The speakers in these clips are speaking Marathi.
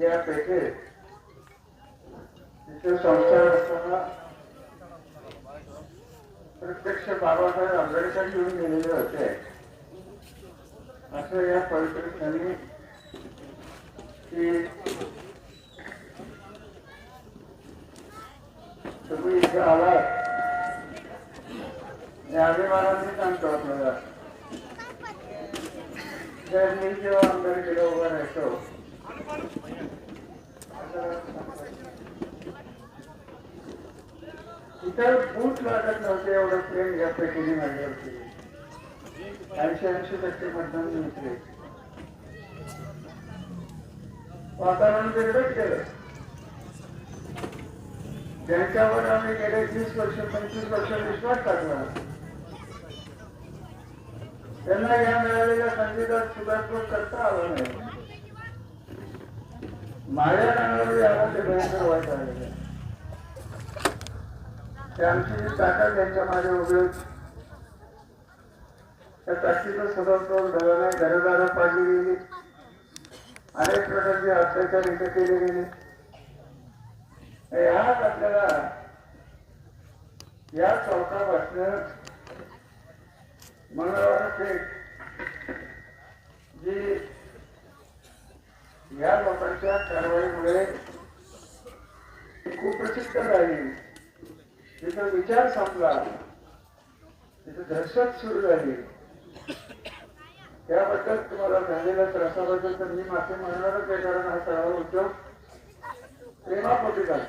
या पेठेत तिथे संसार असताना प्रत्यक्ष बाबासाहेब आंबेडकर घेऊन गेलेले होते. असं या परिस्थितीने की तुम्ही इथे आलात. या अभिमानाने सांगतो आपल्याला. मी जेव्हा आंबेडकर उभा राहायचो इतर बूट लागत नव्हते एवढं प्रेम या पेटीने होते ऐंशी ऐंशी टक्के मतदान मिळते वातावरण वेगळंच केलं. ज्यांच्यावर आम्ही गेले तीस वर्ष पंचवीस वर्ष विश्वास टाकला. त्यांना या मिळालेल्या संगीतात सुधारणा करता आलं नाही. माझ्या कानावर आला भयंकर वाईट आलेलं त्यांची जी ताकद त्यांच्या मागे उभी होती. त्या ताकदीचं सदस्व घराने घरदार पाडली गेली. अनेक प्रकारचे अत्याचार इथे केले गेले. यात आपल्याला या चौकापासनं मंगळवार पेठ जी या लोकांच्या कारवाईमुळे खूप प्रसिद्ध झाली. तिथं विचार संपला. तिथं दहशत सुरू झाली. त्याबद्दल तुम्हाला झालेल्या त्रासाबद्दल तर मी माफी म्हणणारच आहे कारण हा सर्व उद्योग प्रेमापोटी झाला.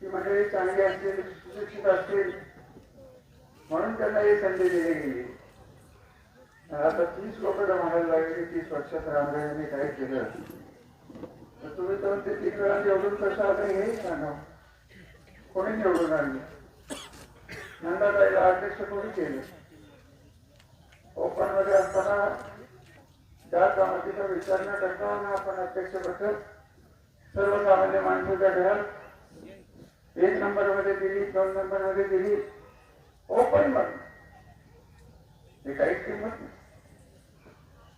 ती मंडळी चांगली असतील सुशिक्षित असतील म्हणून त्यांना ही संधी दिली गेली. आता तीस लोक म्हणायला लागली की तीस वर्षात रामराजांनी काय केलं? तर तुम्ही तर ते तीन वेळा निवडून कसं आलं हे सांगा. कोणी निवडून आणले. नंदाताईला अध्यक्ष कोणी केले? ओपनमध्ये असताना त्या जमातीचा विचार न करता आपण अध्यक्ष बसत सर्वसामान्य माणसाच्या घरात एक नंबरमध्ये दिली दोन नंबरमध्ये दिली. ओपनमध्ये हे काहीच किंमत नाही.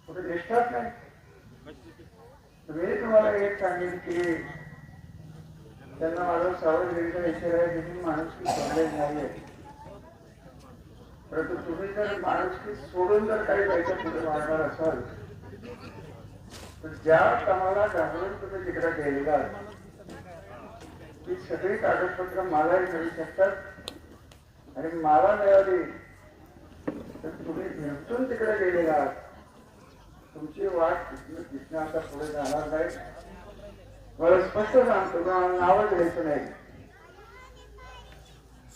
कुठे निष्ठाच नाही. मी तुम्हाला एक सांगेन की त्यांना माझा सावधगिरीचा विचार आहे की माणुसकी सोडलेली नाहीये परंतु तुम्ही जर माणुसकी सोडून जर काही पैसे पुढे वाढणार असाल तर ज्या कामाला घाबरून तुम्ही तिकडे गेलेला ती सगळी कागदपत्र मलाही मिळू शकतात आणि मला मिळाली. तर तुम्ही भेटून तिकडे गेलेला आहात तुमची वाट तिथनं आता पुढे जाणार नाही. मला स्पष्ट सांगतो तुम्हाला नावच घ्यायचं नाही.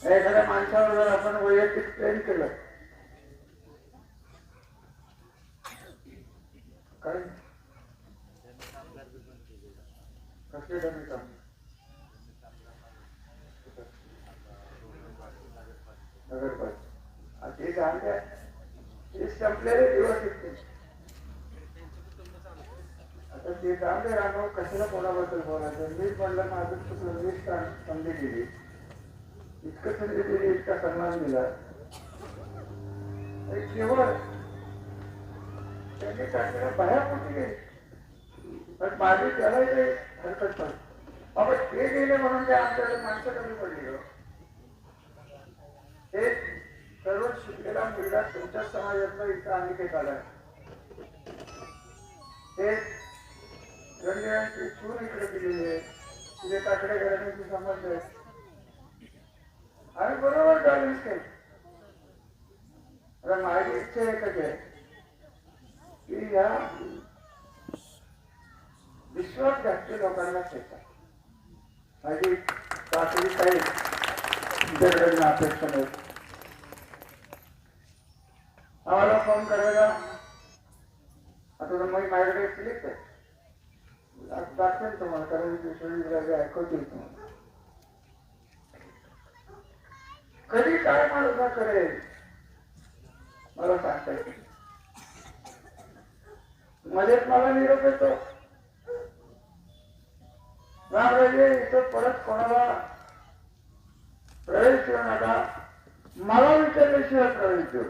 एखाद्या माणसावर जर आपण वैयक्तिक प्रेम केलं काय कसले कमी काम? नगरपालिका. ते सांगते ते संपलेले दिवस येते आता ते सांगते रामभाऊ कशाला कोणाबद्दल बोलायचं? मीच म्हणलं माझं चुकलं मीच संधी दिली इतकं संधी दिली इतका सन्मान दिला आणि केवळ त्यांनी टाकलेल्या बाहेर कुठे गेली? पण माझी त्याला काही हरकत नाही. बाबा ते गेले म्हणून ते आमच्याकडे माणसं कमी पडली हो. हे सर्व शिकलेला मुलगा तुमच्या समाजातला इथं अनिकेत आलाय. ते रंजनाची सूर इकडे दिलेली आहे तिथे काकडे घराण्याची संबंध आहे. आणि बरोबर बॅलन्स केलं आता माझी इच्छा एकच आहे. की या जास्त लोकांना शेतात. माझी पातळी काही तुमच्याकडे अपेक्षा नाही. आम्हाला फोन करायला. आता तर मग माझ्याकडे क्लिक आहे आज दाखवेल तुम्हाला कारण दुसरी ऐकवतील तुम्हाला कधी काय माणूस करेल? मला सांगता येईल मध्येच मला निरोप येतो. रामराजे इथं परत कोणाला प्रवेश देऊ नका. मला विचारल्याशिवाय प्रवेश देऊ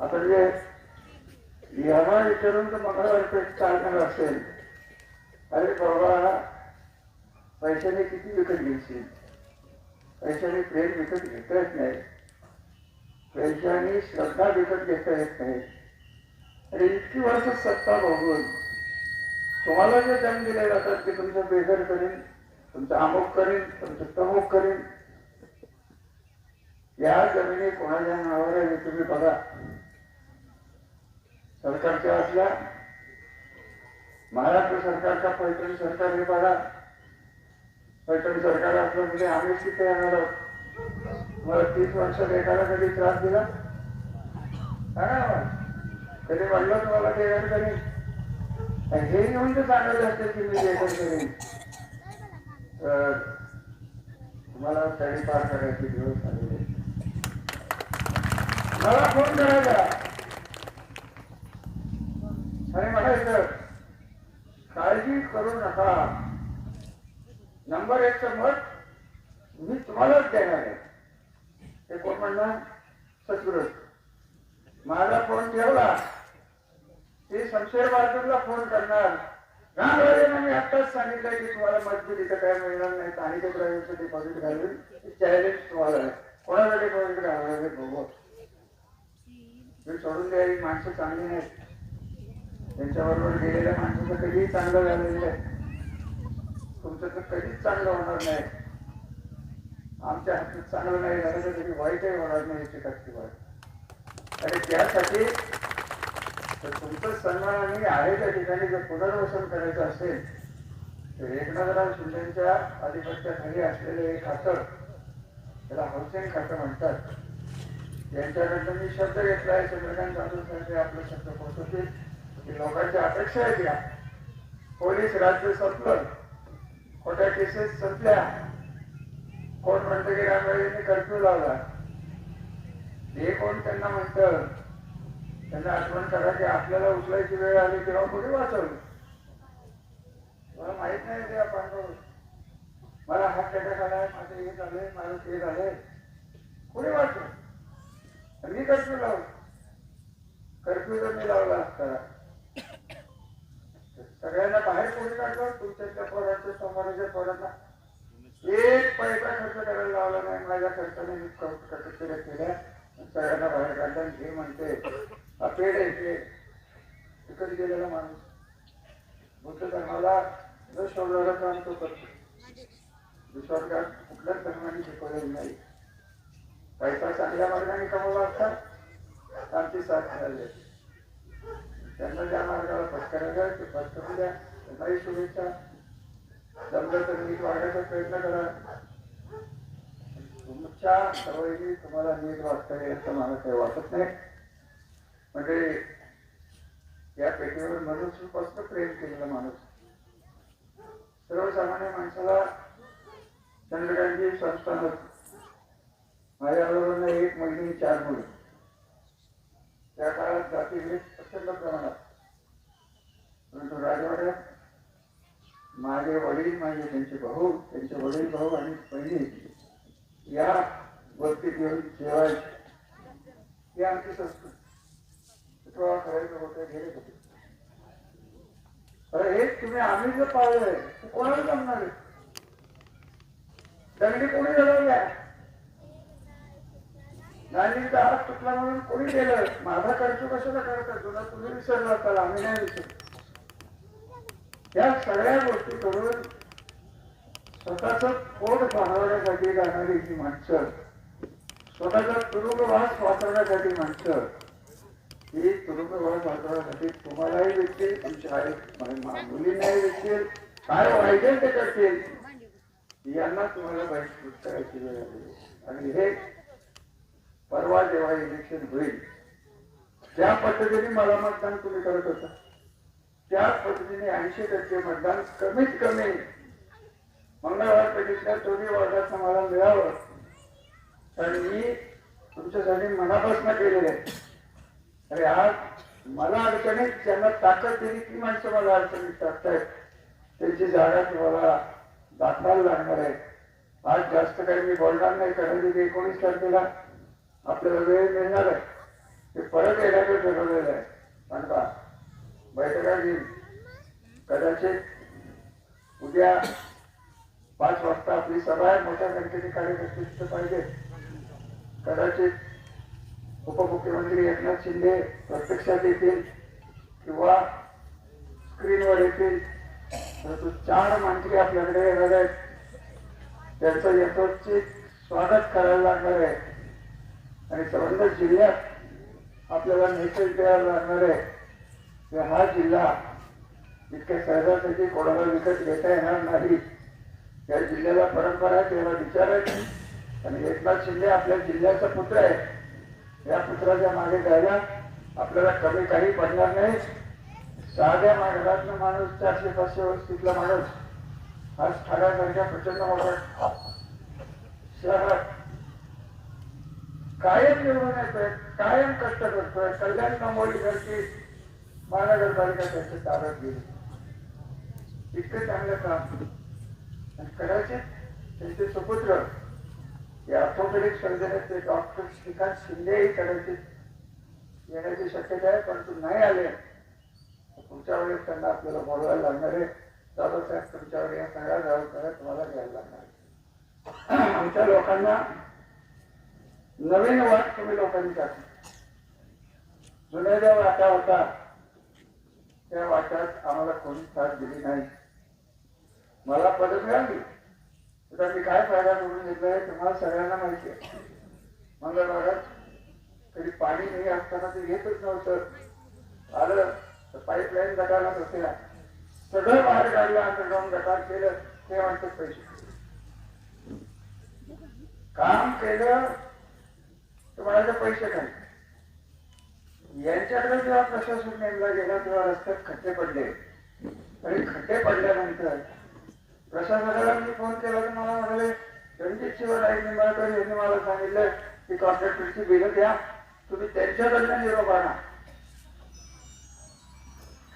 आता जे याला विचारून तर मला पेठ चालणार असेल? अरे बाबा पैशाने किती विकत घेशील? पैशाने प्रेम विकत घेता येत नाही. पैशाने श्रद्धा विकत घेता येत नाही. अरे इतकी वर्ष सत्ता बघून तुम्हाला जे दम दिले जातात की तुमचं बेघर करीन तुमचं अमुक करीन तुमचं तमुक करीन. या जमिनी कोणाच्या नावावर तुम्ही बघा. सरकारच्या असल्या महाराष्ट्र सरकारचा पैठण सरकार हे बघा. पैठण सरकार असलं म्हणजे आम्ही तिथे येणार मला तीस वर्षात एखादा कधी त्रास दिला? सांगा कधी म्हणलं तुम्हाला ते कधी? हे घेऊन ते सांगायचं असते की मी लेखन करेन तर तुम्हाला तरी पार करायची दिवस आलेले मला फोन करायचा. आणि म्हणायचं काळजी करू नका. नंबर एकचं मत मी तुम्हालाच देणार आहे. ते कोण म्हणणार? सद्गुरू माझा फोन ठेवला. ते शमशेर बहादूरला फोन करणार. मी आत्ताच सांगितलं की तुम्हाला मजबूत इथं काय मिळणार नाही. आणि ते प्रायव्हेटचं डिपॉझिट घालून चॅलेंज तुम्हाला कोणाला डिपॉझिट घालणार बघू. सोडून द्यावी माणसं चांगली नाहीत. त्यांच्याबरोबर गेलेल्या माणसाचं कधीही चांगलं झालेलं आहे तुमचं तर कधीच चांगलं होणार नाही. आमच्या हातात चांगलं नाही झालं तर कधी वाईटही होणार नाही याची टक्के वाईट आणि त्यासाठी तर तुमचं सन्मानाने आहे त्या ठिकाणी जर पुनर्वसन करायचं असेल तर एकनाथराव शिंदेच्या आधिपत्याखाली असलेले एक खातं त्याला हौसेन खातं म्हणतात. यांच्याकडनं मी शब्द घेतला आहे चंद्रकांत जाधव साहेब आपला शब्द पोहोचवतील. लोकांच्या अपेक्षा आहेत या पोलीस राज्य संपलं. खोट्या केसेस संपल्या. कोण म्हणतं की रामराजेंनी कर्फ्यू लावला? हे कोण त्यांना म्हणतं त्यांना आठवण करा की आपल्याला उचलायची वेळ आली तेव्हा कोणी वाचवली? मला माहीत नाही ते पांडव. मला हा कटक आलाय माझं हे झालंय माझं ते झालंय कोणी वाचलं मी कर्फ्यू लावलं कर्फ्यू जर मी लावला असता सगळ्यांना बाहेर कोणी काढलं तुमच्या पोरांच्या समोरच्या पोरांना एक पैसा खर्च करायला लावला नाही माझ्या खर्चाने मी कटकट्या केल्या सगळ्यांना हे म्हणते हा पेड आहे ते तिकडे गेलेला माणूस. बुद्ध धर्माला न शोधलेलं काम तो करतो. दुसरा विश्वासघात कुठल्याच धर्माने शिकवलेलं नाही. पैसा चांगल्या मार्गाने कमवला असतात आमची साथ झाली त्यांना ज्या मार्गाला पत्करायचं ते पत्करू द्या. त्यांनाही शुभेच्छा. जमलं तर नीट वाढायचा प्रयत्न करा. तुमच्या सवयी तुम्हाला नीट वाटतंय येईल असं मला काही वाटत नाही. म्हणजे या पेटीवर मनुष्यपासून प्रेम केलेला माणूस. सर्वसामान्य माणसाला चंद्रकांतजी संस्थान माझ्याबरोबर एक महिने चार मुली. त्या काळात जातीभेद प्रचंड प्रमाणात. परंतु राजवाड्यात माझे वडील माझे त्यांचे भाऊ त्यांचे वडील भाऊ आणि बहिणी या वस्तीत येऊन जेवायचे ही आमची संस्कृती. प्रवाह करायचं होतं गेले होते. अरे हे तुम्ही आम्ही जर पाळलंय तर कोणाला जमणार आहे? दंडी कोणी लढवल्या गांधीचा हात तुटला म्हणून कोणी गेलं? माझा खर्च कशाला करतात तुला तुम्ही विसरला तर आम्ही नाही विसरलो. या सगळ्या गोष्टी करून स्वतःच पोट पाहण्यासाठी जाणारी ही माणसं? स्वतःचा तुरुंगवास वाचवण्यासाठी माणसं? ही तुरुंगवास वाचवण्यासाठी तुम्हालाही भेटतील तुमच्या आई मुलींनाही भेटतील काय पाहिजे ते करतील? यांना तुम्हाला बहिष्कृत करायची वेळ आली. आणि हे परवा जेव्हा इलेक्शन होईल त्या पद्धतीने मला मतदान तुम्ही करत होता. त्या पद्धतीने ऐंशी टक्के मतदान कमीत कमी मंगळवार पेठेतल्या दोन्ही वर्गात मला मिळावं कारण मी तुमच्यासाठी मनापासून केलेलं आहे. अरे आज मला अडचणीत ज्यांना ताकद दिली ती माणसं मला अडचणीत टाकतायत. त्यांची जागा तुम्हाला दाखवायला लागणार आहे. आज जास्त काही मी बोलणार नाही कारण की एकोणीस तारखेला आपल्याला वेळ मिळणार आहे. ते परत येण्याचं ठरवलेलं आहे. म्हणता बैठका घेईन कदाचित उद्या पाच वाजता आपली सभा आहे मोठ्या संख्येने कार्यकर्ते तिथं पाहिजे. कदाचित उपमुख्यमंत्री एकनाथ शिंदे प्रत्यक्षात येतील किंवा स्क्रीनवर येतील. परंतु चार मंत्री आपल्याकडे येणार आहेत. त्यांचं यथोचित स्वागत करायला लागणार आहे. आणि संबंधित जिल्ह्यात आपल्याला मेसेज द्यायला लागणार आहे. की हा जिल्हा इतक्या सहजासाठी कोणाला विकत घेता येणार नाही. या जिल्ह्याला परंपरा आहे त्याला विचार आहे. आणि एकनाथ शिंदे आपल्या जिल्ह्याचा पुत्र आहे. या पुत्राच्या मागे जायला आपल्याला कमी काही पडणार नाही. साध्या मार्गातला माणूस चारशे पाचशे वस्तीतला माणूस आज ठाण्यासारख्या प्रचंड मोठा शहरात. कायम निर्माण येतोय कायम कष्ट करतोय. कल्याण कमवली घरची महानगरपालिका त्यांच्या ताब्यात गेली इतकं चांगलं काम. कदाचित त्यांचे सुपुत्र या ऑर्थोपेडिक सर्जन ते डॉक्टर श्रीकांत शिंदेही कदाचित येण्याची शक्यता आहे परंतु नाही आले. तर पुढच्या वेळेस त्यांना आपल्याला बोलवायला लागणार आहे. दादासाहेब तुमच्यावर या सगळ्या जबाबदाऱ्या तुम्हाला घ्यायला लागणार आमच्या लोकांना नवीन वाट तुम्ही लोकांनी टाकली जुन्या ज्या वाटा होता त्या वाट्यात आम्हाला कोणी साथ दिली नाही. मला पद मिळाली तर मी काय फायदा करून घेतलाय तुम्हाला सगळ्यांना माहिती आहे. मंगळवारात कधी पाणी नाही असताना ते येतच नव्हतं. आलं तर पाईपलाईन गटाला होत्या. सगळं बाहेर काढलं अंडरग्राऊंड गटार केलं ते म्हणतात पैसे काम केलं तर म्हणायचं पैसे काय यांच्याकडे जेव्हा प्रशासन नेमला गेला तेव्हा रस्त्यात खड्डे पडले. आणि खड्डे पडल्यानंतर प्रशासनाला मी फोन केला तर मला म्हणाले रणजित शिवराय निंबाळकर यांनी मला सांगितलं की कॉन्ट्रॅक्टरची बिलं द्या. तुम्ही त्यांच्याकडनं निरोप आणा.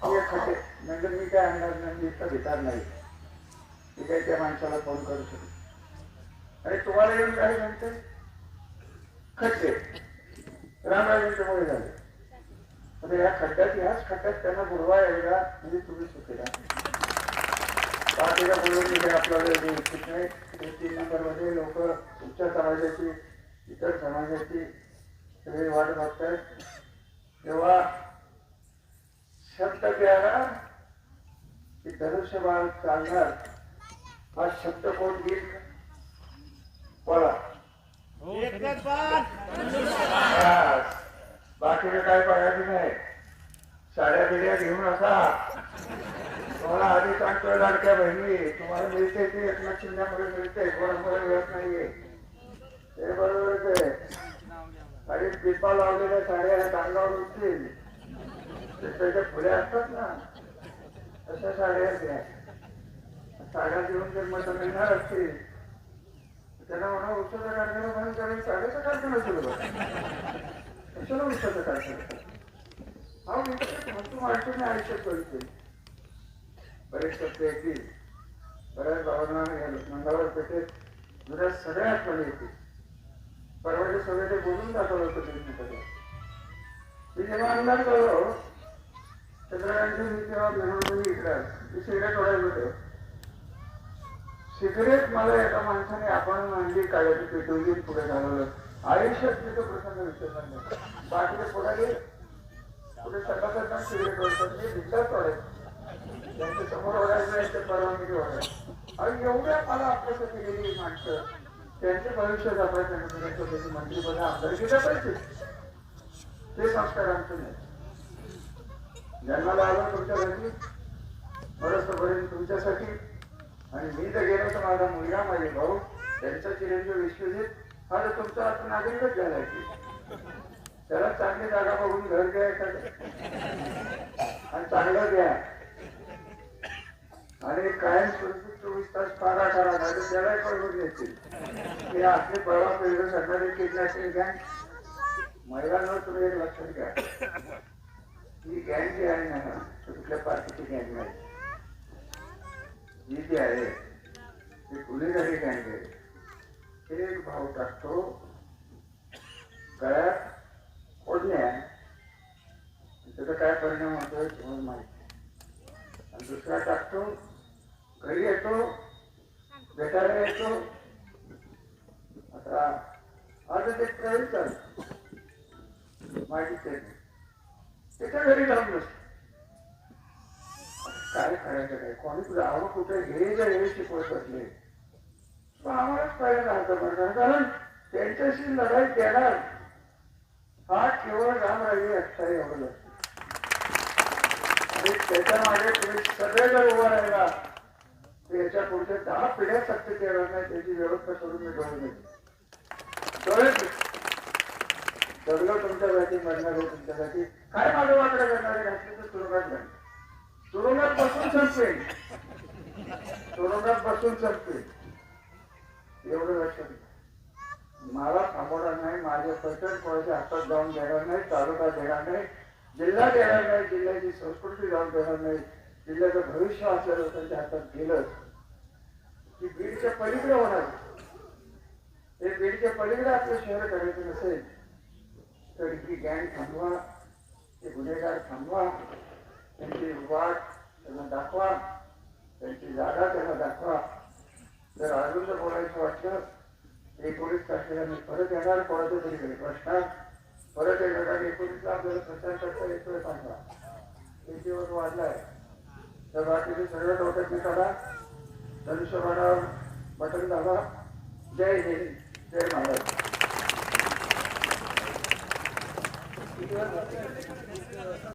हे म्हणजे मी काय आणणार नाही मी इथं घेणार नाही. मी काही त्या माणसाला फोन करू शकतो आणि तुम्हाला येऊन काय म्हणते खड्डे रामराजेंच्यामुळे झाले. म्हणजे या खड्ड्यात ह्याच खड्ड्यात त्यांना बुडवा यायला म्हणजे तुम्ही चुकीला पार्टीला बोलून पूर्वी आपल्याला जे तीन मध्ये लोक उच्च समाजाची इतर समाजाची सगळी वाट बघतायत. तेव्हा शब्द द्यायला की धनुष्यबाण चालणार हा शब्द कोण घेईल? बोला. बाकीचं काय बघायचं नाही. साड्या बिड्या घेऊन असा. तुम्हाला आधी सांगतोय लाडक्या बहिणी तुम्हाला मिळते ते एकनाथ शिंद्यामध्ये मिळते कोणामुळे मिळत नाहीये. ते बरोबरच आहे आणि पिपा लावलेल्या साड्या तांगावर उठतील. ते त्याच्या फुले असतात ना. अशा साड्या घ्या. साड्या घेऊन जर मत मिळणार असतील. त्यांना म्हणा उत्सव कारखाना म्हणून त्याने साड्याचा कारखाना सुरू करा. कशाला उत्सवचा कारखाना? हा विषय म्हणतो अडचणी आयुष्यात बघितले बरेच शब्द येतील बऱ्याच भावना या मंगळवार पेठेत जुन्या सगळ्या आठवणी येतील परवाच्या सगळे ते बोलून दाखवलं होतं निर्मितीकडे मी जेव्हा अंदाज करलो चंद्रकांतची मी तेव्हा मेहनतून इकडे मी सिगरेट ओढायला होतो सिगरेट मला एका माणसाने आपण आणली काळ्याची पेटवली पुढे घालवलं आयुष्यात मी तो प्रसंग विसरणार नाही बाकीचे पुढे पुढे सकाळ सिगरेट ओढतात मी विचार ओढायचं त्यांच्यासमोर ओढायचं तर परवानगी ओढायचं आणि एवढ्या मला आपल्यासाठी गेली माणसं त्यांचे भविष्य जपायचं म्हणजे त्यांच्या मंत्रीपद आमदारकी जपायचे ते संस्कार आमचे नाही. जन्माला आलो तुमच्या घरी बरंच तुमच्यासाठी. आणि मी तर गेलो तर माझा मुलगा माझे भाऊ त्यांचा चिरंजीव विश्वजित हा तर तुमचा आता नागरिकच झालाय त्याला चांगली जागा बघून घर घ्या एखादं आणि चांगलं घ्या. आणि कायम स्वरूपी चोवीस तास पारा करा आणि तर त्याला पळवून येतील हे आपले परवा पहिलं सरकारी किडनॅपिंग गँग महिलांवर तुम्ही एक लक्षात घ्या ही गँग जी आहे ना कुठल्या पार्टीची गँग नाही. ही जी आहे ती गुन्हेगारी गँग आहे. एक भाव टाकतो गळ्यात ओढण्या त्याचा काय परिणाम होतो माहिती. आणि दुसरा टाकतो घरी येतो भेटायला येतो आता आज ते प्रवीण चालू माहिती ते त्याच्या घरी लावून बसतो काय करायचं काय? कोणी तुझं आवड कुठे? हे जर हे शिकवत असले तर आम्हालाच पाहिजे राहतं म्हणणार कारण त्यांच्याशी लढाई देणार हा केवळ रामराजे अक्षरे एवढं. असतो आणि त्याच्यामागे तुम्ही सगळे जर उभं राहिला. याच्या पुढच्या दहा पिढ्या सत्तेत येणार नाही त्याची व्यवस्था करून मी डोळे देतो सगळं तुमच्यासाठी म्हणणार तुमच्यासाठी. काय माझं वाकडं करणार घातले तुरुंगात नाही तुरुंगात बसून संपवेल तुरुंगात बसून संपवेल एवढं लक्षात मला थांबवणार नाही माझ्या पैठण कोणाच्या हातात जाऊन देणार नाही तालुका देणार नाही जिल्हा देणार नाही जिल्ह्याची संस्कृती जाऊन देणार नाही जिल्ह्याचं भविष्य आपल्या लोकांच्या हातात गेलं की बीडच्या पलीकडे होणार. हे बीडच्या पलीकडे आपलं शहर करायचं नसेल तर ही गँग थांबवा ते गुन्हेगार थांबवा त्यांची वाट त्यांना दाखवा त्यांची जागा त्यांना दाखवा. जर अजून जर बोलायचं वाटलं एकोणीस तारखेला मी परत येणार कोणाच्या तरी घरी परत येणार आणि एकोणीसला आपल्याला प्रचार करता येतोय सांगा एक दिवस वाढलाय तर बाकीचे सगळं डोक्यात मी काढा धनुष्यबाणावर बटन दादा जय हिंद जय महाराज